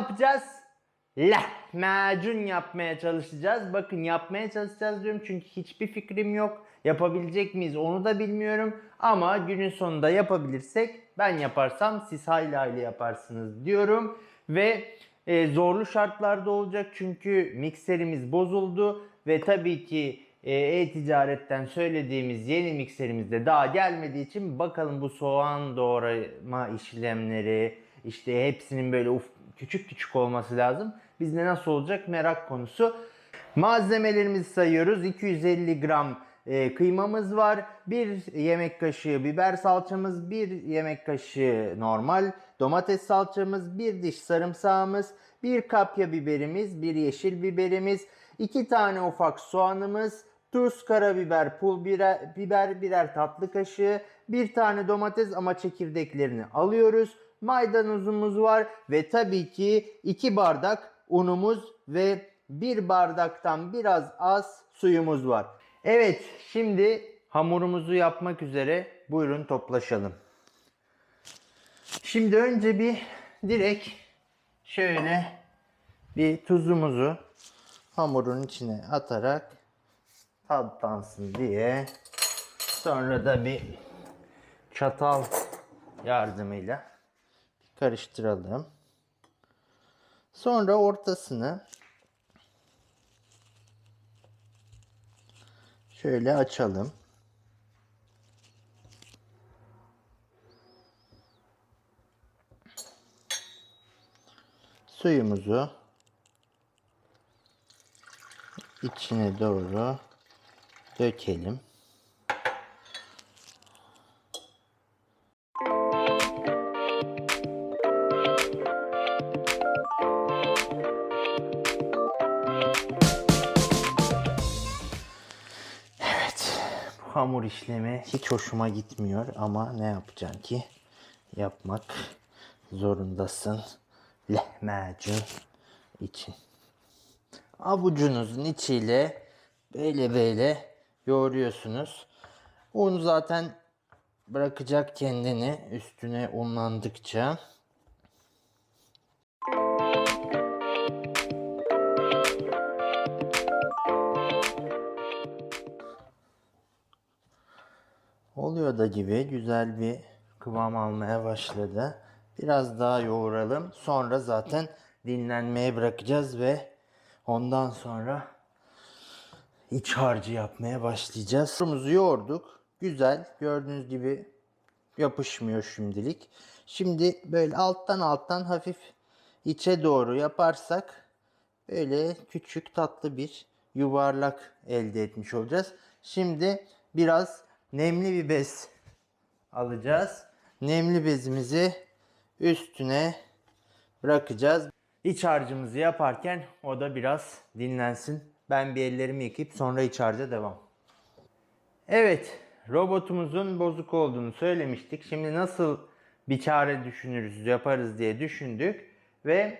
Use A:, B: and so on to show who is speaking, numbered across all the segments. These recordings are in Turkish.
A: yapacağız? Lahmacun yapmaya çalışacağız. Bakın yapmaya çalışacağız diyorum çünkü hiçbir fikrim yok. Yapabilecek miyiz onu da bilmiyorum. Ama günün sonunda yapabilirsek ben yaparsam siz hayli hayli yaparsınız diyorum. Ve e, zorlu şartlarda olacak çünkü mikserimiz bozuldu. Ve tabii ki e, e-ticaretten söylediğimiz yeni mikserimiz de daha gelmediği için bakalım bu soğan doğrama işlemleri işte hepsinin böyle uf, küçük küçük olması lazım. Bizde nasıl olacak merak konusu. Malzemelerimizi sayıyoruz. 250 gram e, kıymamız var. 1 yemek kaşığı biber salçamız, 1 yemek kaşığı normal domates salçamız, 1 diş sarımsağımız, 1 kapya biberimiz, 1 yeşil biberimiz, 2 tane ufak soğanımız, tuz, karabiber, pul biber, biber birer tatlı kaşığı, bir tane domates ama çekirdeklerini alıyoruz. Maydanozumuz var ve tabii ki 2 bardak unumuz ve 1 bardaktan biraz az suyumuz var. Evet, şimdi hamurumuzu yapmak üzere buyurun toplaşalım. Şimdi önce bir direkt şöyle bir tuzumuzu hamurun içine atarak tatlansın diye sonra da bir çatal yardımıyla karıştıralım. Sonra ortasını şöyle açalım. Suyumuzu içine doğru dökelim. Hamur işlemi hiç hoşuma gitmiyor ama ne yapacaksın ki? Yapmak zorundasın. Lahmacun için. Avucunuzun içiyle böyle böyle yoğuruyorsunuz. Un zaten bırakacak kendini üstüne unlandıkça. Oluyor da gibi güzel bir kıvam almaya başladı. Biraz daha yoğuralım. Sonra zaten dinlenmeye bırakacağız ve ondan sonra iç harcı yapmaya başlayacağız. Hamurumuzu yoğurduk. Güzel. Gördüğünüz gibi yapışmıyor şimdilik. Şimdi böyle alttan alttan hafif içe doğru yaparsak böyle küçük tatlı bir yuvarlak elde etmiş olacağız. Şimdi biraz nemli bir bez alacağız. Nemli bezimizi üstüne bırakacağız. İç harcımızı yaparken o da biraz dinlensin. Ben bir ellerimi yıkayıp sonra iç harca devam. Evet, robotumuzun bozuk olduğunu söylemiştik. Şimdi nasıl bir çare düşünürüz, yaparız diye düşündük ve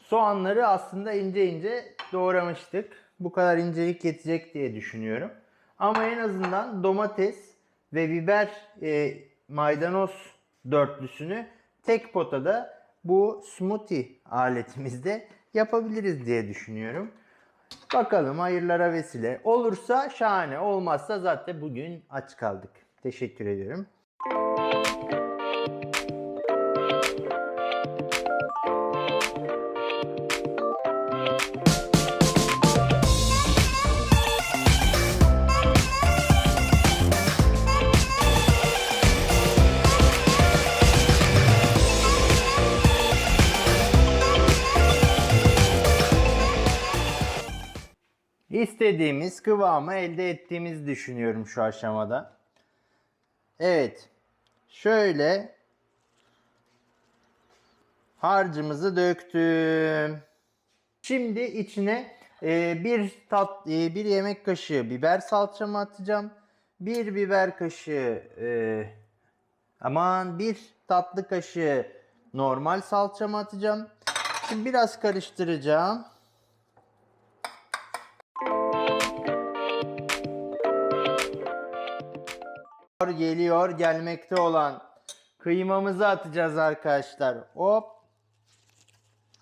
A: soğanları aslında ince ince doğramıştık. Bu kadar incelik yetecek diye düşünüyorum. Ama en azından domates ve biber e, maydanoz dörtlüsünü tek potada bu smoothie aletimizde yapabiliriz diye düşünüyorum. Bakalım hayırlara vesile. Olursa şahane, olmazsa zaten bugün aç kaldık. Teşekkür ediyorum. İstediğimiz kıvamı elde ettiğimizi düşünüyorum şu aşamada. Evet. Şöyle harcımızı döktüm. Şimdi içine e, bir tat e, bir yemek kaşığı biber salçamı atacağım. Bir biber kaşığı e, aman bir tatlı kaşığı normal salçamı atacağım. Şimdi biraz karıştıracağım. Geliyor gelmekte olan kıymamızı atacağız arkadaşlar. Hop.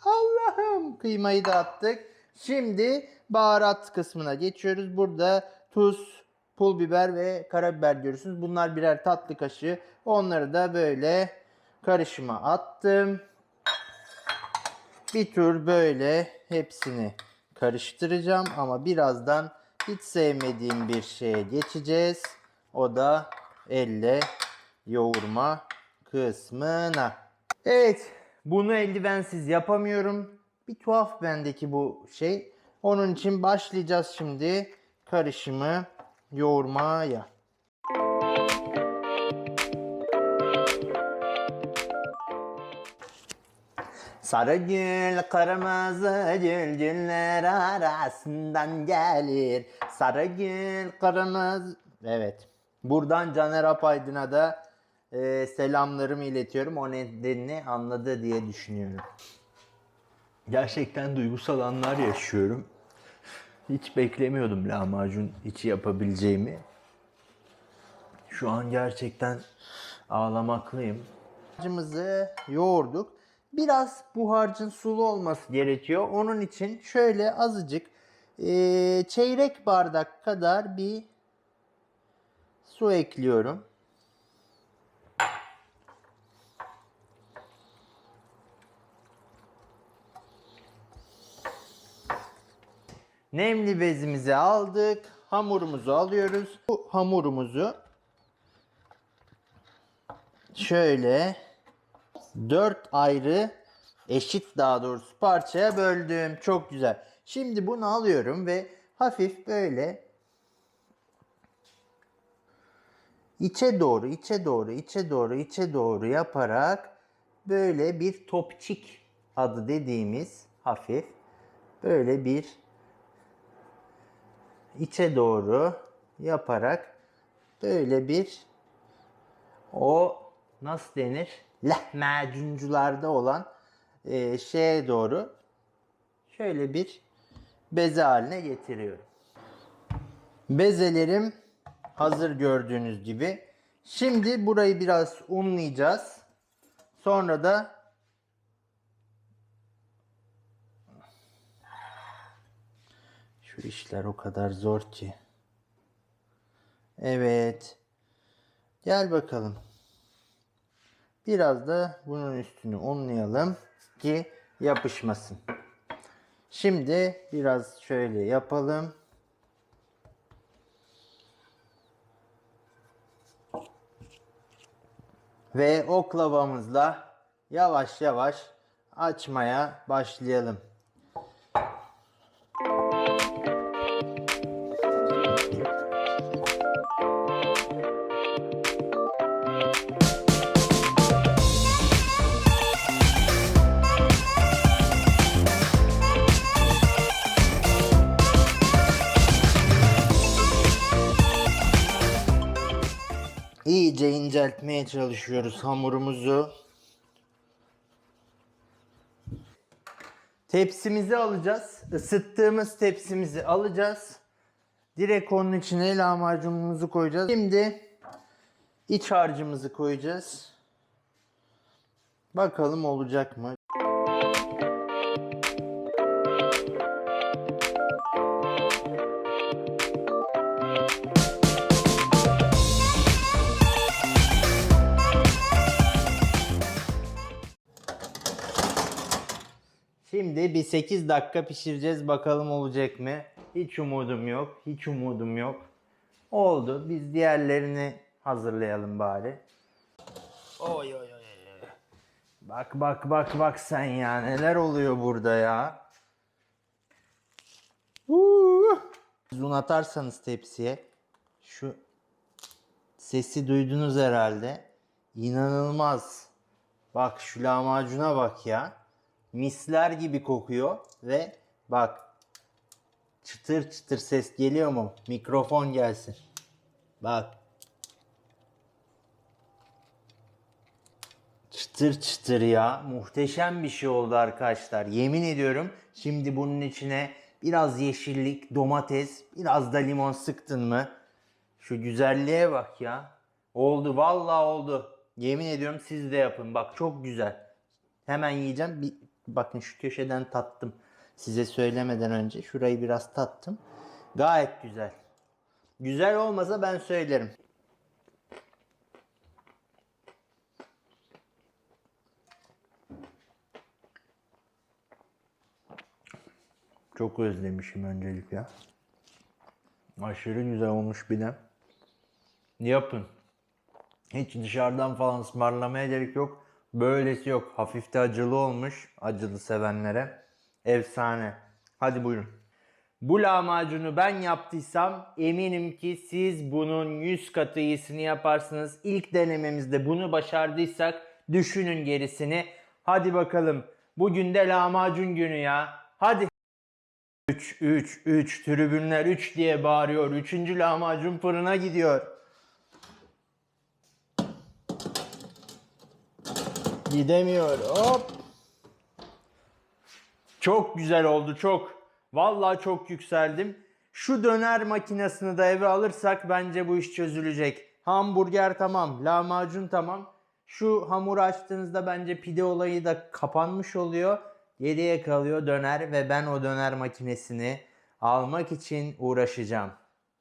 A: Allah'ım kıymayı da attık. Şimdi baharat kısmına geçiyoruz. Burada tuz, pul biber ve karabiber görüyorsunuz. Bunlar birer tatlı kaşığı. Onları da böyle karışıma attım. Bir tur böyle hepsini karıştıracağım ama birazdan hiç sevmediğim bir şeye geçeceğiz. O da elle yoğurma kısmına. Evet, bunu eldivensiz yapamıyorum. Bir tuhaf bendeki bu şey. Onun için başlayacağız şimdi karışımı yoğurmaya. Sarı gül kırmızı gül güller arasından gelir. Sarı gül kırmızı... Evet. Buradan Caner Apaydın'a da e, selamlarımı iletiyorum. O nedenini anladı diye düşünüyorum. Gerçekten duygusal anlar yaşıyorum. Hiç beklemiyordum lahmacun içi yapabileceğimi. Şu an gerçekten ağlamaklıyım. Harcımızı yoğurduk. Biraz bu harcın sulu olması gerekiyor. Onun için şöyle azıcık eee, çeyrek bardak kadar bir su ekliyorum. Nemli bezimizi aldık. Hamurumuzu alıyoruz. Bu hamurumuzu şöyle dört ayrı eşit daha doğrusu parçaya böldüm. Çok güzel. Şimdi bunu alıyorum ve hafif böyle içe doğru, içe doğru, içe doğru, içe doğru yaparak böyle bir topçik adı dediğimiz hafif böyle bir içe doğru yaparak böyle bir o nasıl denir? Lahmacuncularda olan e, şeye doğru şöyle bir beze haline getiriyorum. Bezelerim hazır gördüğünüz gibi. Şimdi burayı biraz unlayacağız. Sonra da şu işler o kadar zor ki. Evet. Gel bakalım. Biraz da bunun üstünü unlayalım ki yapışmasın. Şimdi biraz şöyle yapalım. Ve oklavamızla yavaş yavaş açmaya başlayalım. İnceltmeye çalışıyoruz hamurumuzu. Tepsimizi alacağız. Isıttığımız tepsimizi alacağız. Direkt onun içine lahmacunumuzu koyacağız. Şimdi iç harcımızı koyacağız. Bakalım olacak mı? Şimdi bir 8 dakika pişireceğiz bakalım olacak mı? Hiç umudum yok. Hiç umudum yok. Oldu. Biz diğerlerini hazırlayalım bari. Oy oy oy. Bak bak bak bak sen ya neler oluyor burada ya. Uh! Un atarsanız tepsiye şu sesi duydunuz herhalde. İnanılmaz. Bak şu lahmacuna bak ya. Misler gibi kokuyor ve bak çıtır çıtır ses geliyor mu? Mikrofon gelsin. Bak. Çıtır çıtır ya. Muhteşem bir şey oldu arkadaşlar. Yemin ediyorum şimdi bunun içine biraz yeşillik, domates, biraz da limon sıktın mı? Şu güzelliğe bak ya. Oldu vallahi oldu. Yemin ediyorum siz de yapın. Bak çok güzel. Hemen yiyeceğim. Bir Bakın şu köşeden tattım. Size söylemeden önce şurayı biraz tattım. Gayet güzel. Güzel olmasa ben söylerim. Çok özlemişim öncelikle. Aşırı güzel olmuş bir de. Yapın. Hiç dışarıdan falan ısmarlamaya gerek yok. Böylesi yok. Hafif de acılı olmuş. Acılı sevenlere. Efsane. Hadi buyurun. Bu lahmacunu ben yaptıysam eminim ki siz bunun 100 katı iyisini yaparsınız. İlk denememizde bunu başardıysak düşünün gerisini. Hadi bakalım. Bugün de lahmacun günü ya. Hadi. 3 3 3 tribünler 3 diye bağırıyor. Üçüncü lahmacun fırına gidiyor. Gidemiyor. Hop. Çok güzel oldu çok. Vallahi çok yükseldim. Şu döner makinesini de eve alırsak bence bu iş çözülecek. Hamburger tamam, lahmacun tamam. Şu hamur açtığınızda bence pide olayı da kapanmış oluyor. Geriye kalıyor döner ve ben o döner makinesini almak için uğraşacağım.